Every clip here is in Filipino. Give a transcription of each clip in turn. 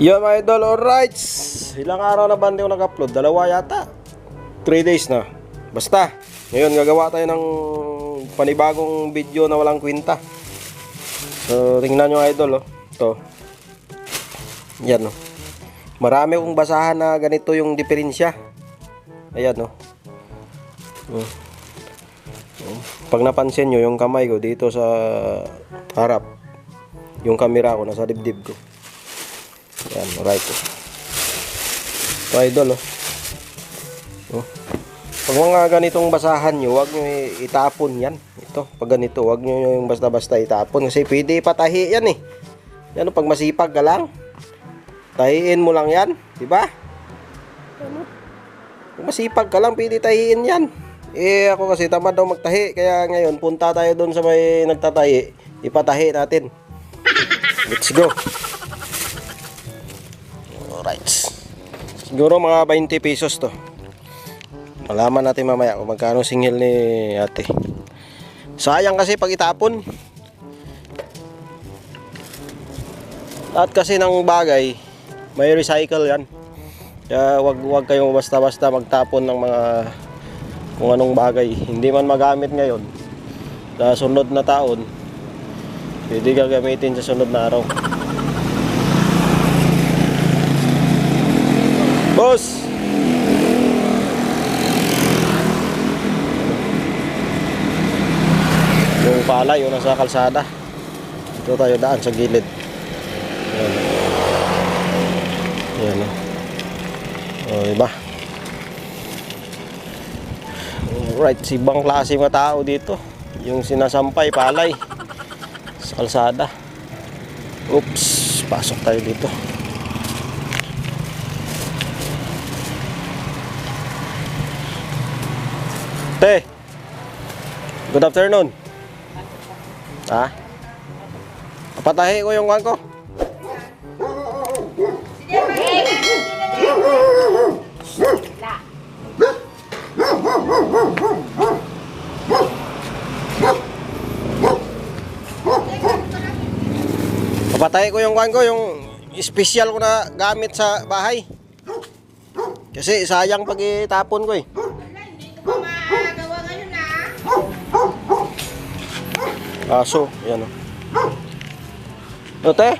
Yan mga idol, alright. Ilang araw na ba hindi ko nag-upload? Dalawa yata. 3 days na. Basta, ngayon gagawa tayo ng panibagong video na walang kwenta. So, tingnan nyo idol, oh. Ito. Yan, oh. Marami kong basahan na ganito yung diferensya. Ayan, oh. Oh. Pag napansin nyo, yung kamay ko dito sa harap. Yung camera ko nasa dibdib ko. Yan, right. Oh. Ito, idol, oh. Oh. Pag mga ganitong basahan nyo, huwag nyo itapon yan. Ito, pag ganito, huwag nyo yung basta-basta itapon. Kasi pwede ipatahi yan eh. Yan, oh, pag masipag ka lang. Tahiin mo lang yan. Di ba? Ano? Kung masipag ka lang, pwede tahiin yan. Eh, ako kasi tamad daw magtahi. Kaya ngayon, punta tayo doon sa may nagtatahi. Ipatahi natin. Let's go. Alright. Siguro mga 20 pesos to. Malaman natin mamaya kung magkano singil ni ate. Sayang kasi pag itapon. Lahat kasi ng bagay, may recycle yan. Kaya wag wag kayong basta-basta magtapon ng mga kung anong bagay. Hindi man magamit ngayon. Sa sunod na taon, pwede gagamitin sa sunod na araw. Boss! Yung palay, yung nasa kalsada. Ito tayo daan sa gilid. Ayan. Ayan. oh. O, diba? Alright, ibang klase mga tao dito. Yung sinasampay, palay. Sa kalsada. Oops, pasok tayo dito. Te, good afternoon. Ha? Papatahi ko yung kwan ko. Papatahi ko yung kwan ko, yung special ko na gamit sa bahay. Kasi sayang pag itapon ko eh. Aso, yan o. Yan ngayon.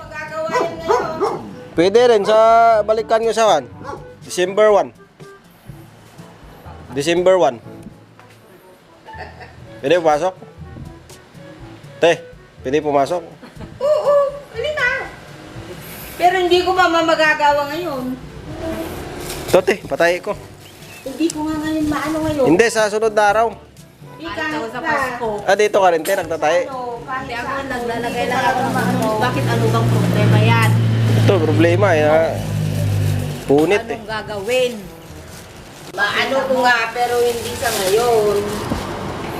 pwede rin sa balikan nyo sa one. December 1. December 1. Pwede pumasok? Te, pwede pumasok? Oo, alin na. Pero hindi ko pa magagawa ngayon. Ito te, patay ko. Hindi ko nga ngayon maano ngayon. Hindi, sa sunod na araw. Kahit sa. Pasko. Ah, dito ka rin te, nagtatay. Hindi ako naglalagay lang ko ako ng ano. Bakit ano bang problema yan? Ito, problema eh. ha? Punit eh. Anong gagawin? Maano ko nga, pero hindi sa ngayon.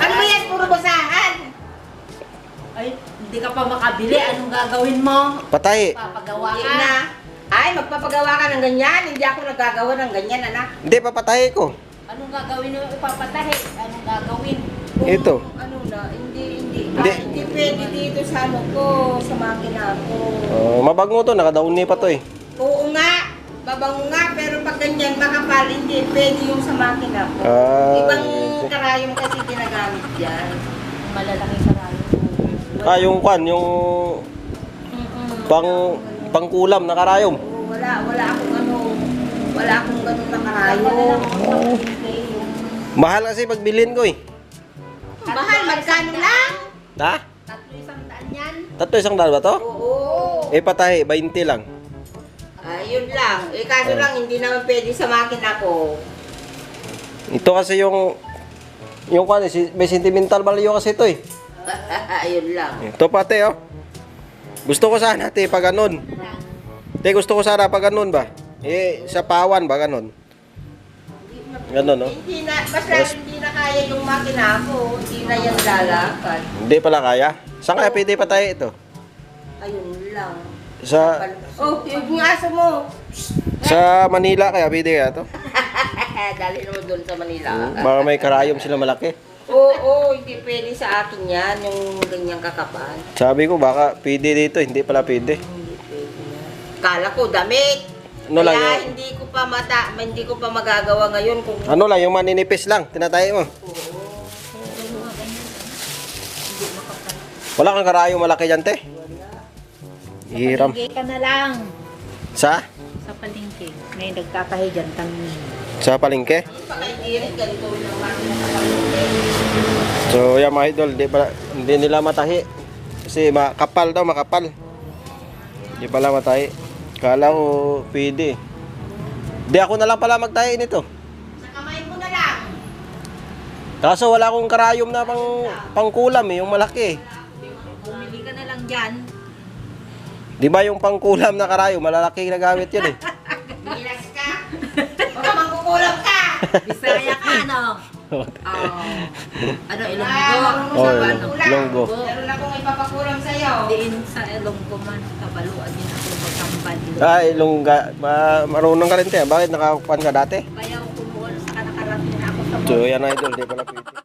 Ano ba yan? Puro basahan. Ay, hindi ka pa makabili. Anong gagawin mo? Patay. Papagawa ka? na. Ay, magpapagawa ka ng ganyan. Hindi ako nagagawa ng ganyan, anak. Hindi, papatay ko. Anong gagawin mo? Ipapatahi. Anong gagawin? Kung Ito. Ano na, hindi, hindi. Hindi. Hindi pwede dito sa ano ko, sa makina ko. Oh, mabango to, nakadaon pa to eh. Oo nga, babango nga, pero pag ganyan makapal, hindi pwede yung sa makina ko. Ah, Ibang okay. karayong kasi ginagamit dyan. Malalaki karayo. Ah, yung kwan, yung pang pangkulam na karayom. Oo, wala, wala akong ano, wala akong ganun na karayong. Mahal kasi pagbilhin ko eh. Mahal, magkano lang? Ha? Tatlo isang daan ba to? Oo. Eh patay, 20 lang. Ayun lang. Eh kaso lang, hindi naman pwede sa makina ko. Ito kasi yung yung kwan, eh, si- may sentimental value kasi ito eh. Ayun lang. Ito pati oh. Gusto ko sana te pag ganun. Te gusto ko sana pag ganun ba? Eh sa pawan ba ganun? Ganun no? Hindi na, basta hindi na kaya yung makina ko. Hindi na yan lalakad. Hindi pala kaya. Saan kaya pwede patay ito? Ayun lang. Sa Oh, yung aso mo. sa Manila kaya pwede kaya to? Dali naman doon sa Manila. Baka may karayom sila malaki. Oo, oo, hindi pwede sa akin yan, yung ganyang kakapal. Sabi ko baka pwede dito, hindi pala pwede. Hindi pwede yan. Kala ko damit. Ano lang Kaya yun? hindi ko pa mata, hindi ko pa magagawa ngayon kung Ano lang, yung maninipis lang, tinatayo mo. Wala kang karayo malaki dyan, te. Hiram. Palengke ka na lang. Sa? Sa palengke. May nagtatahi dyan tanongin. Sa palengke? pa kay Derek ganito naman. So, yan mga idol, di pala, hindi nila matahi. Kasi makapal daw, makapal. Hindi pala matahi. Kala ko, pwede. Di ako na lang pala magtahi nito. Sa kamay mo na lang. Kaso wala akong karayom na pang, pangkulam eh, yung malaki. Lang dyan. Di ba yung pangkulam na karayom, malalaki na gamit yun eh. Bilas ka. Baka mangkukulam ka. Bisaya ka, no? Oh. Ano, Ah, Ilonggo? marunong Oh, sa Ilong-. Ilonggo. Meron akong ipapakulam sa'yo. Diin sa Ilonggo man. Kabaluan din ako magkambal. Ay, lungga, ma marunong ka rin te. Bakit nakakupan ka dati? Kaya kung kumuha sa kanakarating na ako sa So, yan idol, di pala pwede.